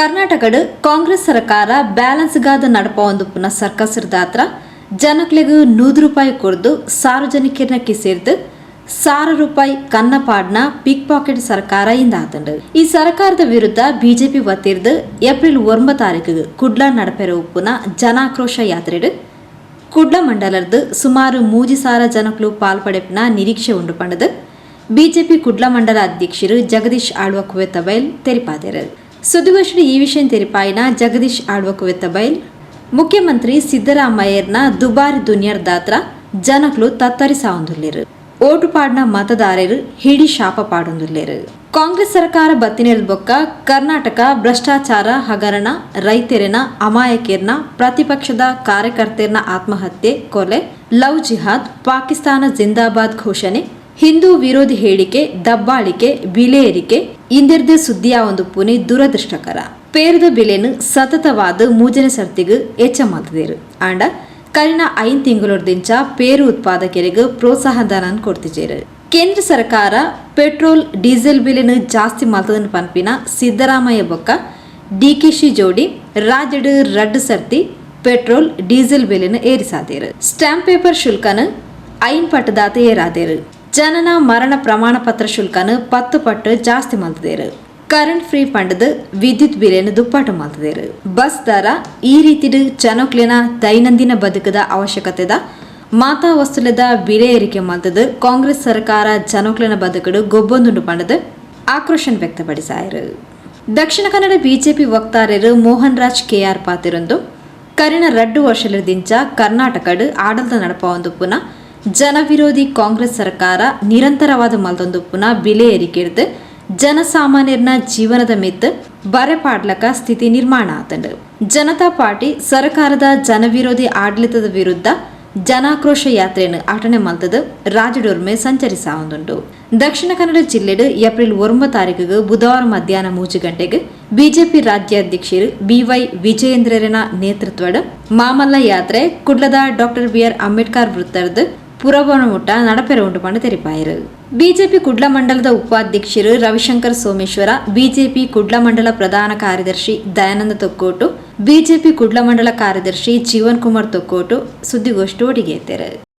ಕರ್ನಾಟಕಡ್ ಕಾಂಗ್ರೆಸ್ ಸರ್ಕಾರ ಬ್ಯಾಲೆನ್ಸ್ಗಾದ ಪುನ ಸರ್ಕಸ್ ದಾತ್ರ ಜನಕ್ಲೆಗ್ ನೂದು ರೂಪಾಯಿ ಕೊಡ್ದು ಸಾರ್ವಜನಿಕರನ್ನ ಕಿಸೇರ್ದು ಸಾರ ರೂಪಾಯಿ ಕನ್ನಪಾಡ್ನ ಪಿಕ್ ಪಾಕೆಟ್ ಸರ್ಕಾರ ಇಂದಾತಂಡು ಈ ಸರ್ಕಾರದ ವಿರುದ್ಧ ಬಿಜೆಪಿ ಒತ್ತಿರ್ದು ಏಪ್ರಿಲ್ ಒಂಬ ತಾರೀಕಿಗೆ ಕುಡ್ಲ ನಡಪೆರ ಉಪ್ಪುನ ಜನಾಕ್ರೋಶ ಯಾತ್ರೆಡು ಕುಡ್ಲ ಮಂಡಲದ ಸುಮಾರು ಮೂಜಿ ಸಾರ ಜನಕ್ಲು ಪಾಲ್ಪಡೆಪಿನ ನಿರೀಕ್ಷೆ ಉಂಡು ಪಂಡದು. ಬಿಜೆಪಿ ಕುಡ್ಲ ಮಂಡಲ ಅಧ್ಯಕ್ಷರು ಜಗದೀಶ್ ಆಳ್ವಕುವೆತ್ತ ಬೈಲ್ ತೆರಿಪಾದರು. ಸುದ್ದಿಗೋಷ್ಠಿ ಈ ವಿಷಯ ತೆರಿಪಾಯಿನ ಜಗದೀಶ್ ಆಳ್ವಕುವೆತ್ತ ಬೈಲ್ ಮುಖ್ಯಮಂತ್ರಿ ಸಿದ್ದರಾಮಯ್ಯರ್ನ ದುಬಾರಿ ದುನಿಯರ್ ದಾತ್ರ ಜನಕ್ಲು ತತ್ತರಿ ಓಟು ಪಾಡ್ನ ಮತದಾರರು ಹಿಡಿ ಶಾಪ ಪಾಡೊಂದುಲ್ಲೇರು ಕಾಂಗ್ರೆಸ್ ಸರ್ಕಾರ ಬತ್ತಿನೆಲ್ ಬೊಕ್ಕ ಕರ್ನಾಟಕ ಭ್ರಷ್ಟಾಚಾರ ಹಗರಣ, ರೈತರಿನ ಅಮಾಯಕರ್ನ ಪ್ರತಿಪಕ್ಷದ ಕಾರ್ಯಕರ್ತರನ್ನ ಆತ್ಮಹತ್ಯೆ ಕೊಲೆ, ಲವ್ ಜಿಹಾದ್, ಪಾಕಿಸ್ತಾನ ಜಿಂದಾಬಾದ್ ಘೋಷಣೆ ಹಿಂದೂ ವಿರೋಧಿ ಹೇಳಿಕೆ, ದಬ್ಬಾಳಿಕೆ ಬಿಲೆ ಏರಿಕೆ ಇಂದಿರ್ದ ಸುದ್ದಿಯ ಒಂದು ಪುನಿ ದುರದೃಷ್ಟಕರ. ಪೇರದ ಬೆಲೆನು ಸತತವಾದ ಮೂಜನೆ ಸರ್ತಿಗೂ ಹೆಚ್ಚ ಮಾತದೇರು ಆಂಡ ಕರಿನ ಐನ್ ತಿಂಗಳೊರ್ದಿಂಚ ಪೇರು ಉತ್ಪಾದಕರಿಗೆ ಪ್ರೋತ್ಸಾಹ ಧನ ಕೊಡ್ತಿಜೇರು. ಕೇಂದ್ರ ಸರ್ಕಾರ ಪೆಟ್ರೋಲ್, ಡೀಸೆಲ್ ಬೆಲೆನು ಜಾಸ್ತಿ ಮಾತದನ್ನು ಪನ್ಪಿನ ಸಿದ್ದರಾಮಯ್ಯ ಬೊಕ್ಕ ಡಿಕೆಶಿ ಜೋಡಿ ರಾಜ್ಯಡ್ ರಡ್ ಸರ್ತಿ ಪೆಟ್ರೋಲ್, ಡೀಸೆಲ್ ಬೆಲೆನು ಏರಿಸಾದೇರು. ಸ್ಟಾಂಪ್ ಪೇಪರ್ ಶುಲ್ಕನ ಐನ್ ಪಟ್ಟದಾತ ಏರಾದೇರು ಜನನ ಮರಣ ಪ್ರಮಾಣ ಪತ್ರ ಶುಲ್ಕನು ಪತ್ತು ಪಟ್ಟು ಜಾಸ್ತಿ ಮಲ್ತದೇರು ಕರೆಂಟ್ ಫ್ರೀ ಪಂಡದ ವಿದ್ಯುತ್ ಬಿಲೆಯನ್ನು ದುಪ್ಪಟ್ಟು ಮಲ್ತದೇರು ಬಸ್ ದರ ಈ ರೀತಿ ಜನಕ್ಲಿನ ದೈನಂದಿನ ಬದುಕದ ಅವಶ್ಯಕತೆದ, ಮಾತಾ ವಸ್ತುಲದ ಬೆಲೆ ಏರಿಕೆ ಮಲ್ತದು ಕಾಂಗ್ರೆಸ್ ಸರ್ಕಾರ ಜನಕ್ಲಿನ ಬದುಕಡು ಗೊಬ್ಬೊಂದುಂಡು ಪಂಡದ ಆಕ್ರೋಶನ್ ವ್ಯಕ್ತಪಡಿಸಾಯರು. ದಕ್ಷಿಣ ಕನ್ನಡ ಬಿಜೆಪಿ ವಕ್ತಾರರು ಮೋಹನ್ ರಾಜ್ ಕೆಆರ್ ಪಾತಿರೊಂದು, ಕರಿನ ರಡ್ಡು ವರ್ಷಲದಿಂಚ ಕರ್ನಾಟಕಡ್ ಆಡಳಿತ ನಡಪೊಂದು ಪುನಃ ಜನವಿರೋಧಿ ಕಾಂಗ್ರೆಸ್ ಸರ್ಕಾರ ನಿರಂತರವಾದ ಮಲ್ದೊಂದುಪ್ಪುನ ಪುನಃ ಬೆಲೆ ಏರಿಕೆಡ್ದು ಜನಸಾಮಾನ್ಯರನ್ನ ಜೀವನದ ಮಿತ್ತು, ಬರೆಪಾಡ್ಲಕ ಸ್ಥಿತಿ ನಿರ್ಮಾಣ ಆತಂಡು. ಜನತಾ ಪಾರ್ಟಿ ಸರ್ಕಾರದ ಜನವಿರೋಧಿ ಆಡಳಿತದ ವಿರುದ್ಧ ಜನಾಕ್ರೋಶ ಯಾತ್ರೆಯನ್ನು ಆಟನೆ ಮಲ್ತದ ರಾಜಡೋರ್ಮೆ ಸಂಚರಿಸಾವುದುಂಟು ದಕ್ಷಿಣ ಕನ್ನಡ ಜಿಲ್ಲೆಡು ಏಪ್ರಿಲ್ ಒಂಬ ತಾರೀಕಿಗೆ ಬುಧವಾರ ಮಧ್ಯಾಹ್ನ ಮೂಜು ಗಂಟೆಗೆ ಬಿಜೆಪಿ ರಾಜ್ಯಾಧ್ಯಕ್ಷರು ಬಿವೈ ವಿಜಯೇಂದ್ರನ ನೇತೃತ್ವದ ಮಾಮಲ್ಲ ಯಾತ್ರೆ ಕುಡ್ಲದ ಡಾಕ್ಟರ್ ಬಿ ಆರ್ ಅಂಬೇಡ್ಕರ್ ವೃತ್ತದ ಪುರವನಮುಟ್ಟ ನಡಪೆರ ಉಂಟು ಪಂಡ ತೆರಿಪಾಯರು. ಬಿಜೆಪಿ ಕುಡ್ಲ ಮಂಡಲದ ಉಪಾಧ್ಯಕ್ಷರು ರವಿಶಂಕರ್ ಸೋಮೇಶ್ವರ, ಬಿಜೆಪಿ ಕುಡ್ಲ ಮಂಡಲ ಪ್ರಧಾನ ಕಾರ್ಯದರ್ಶಿ ದಯಾನಂದ ತೊಕ್ಕೋಟು, ಬಿಜೆಪಿ ಕುಡ್ಲ ಮಂಡಲ ಕಾರ್ಯದರ್ಶಿ ಜೀವನ್ ಕುಮಾರ್ ತೊಕ್ಕೋಟು ಸುದ್ದಿಗೋಷ್ಠಿ ಎತ್ತರು.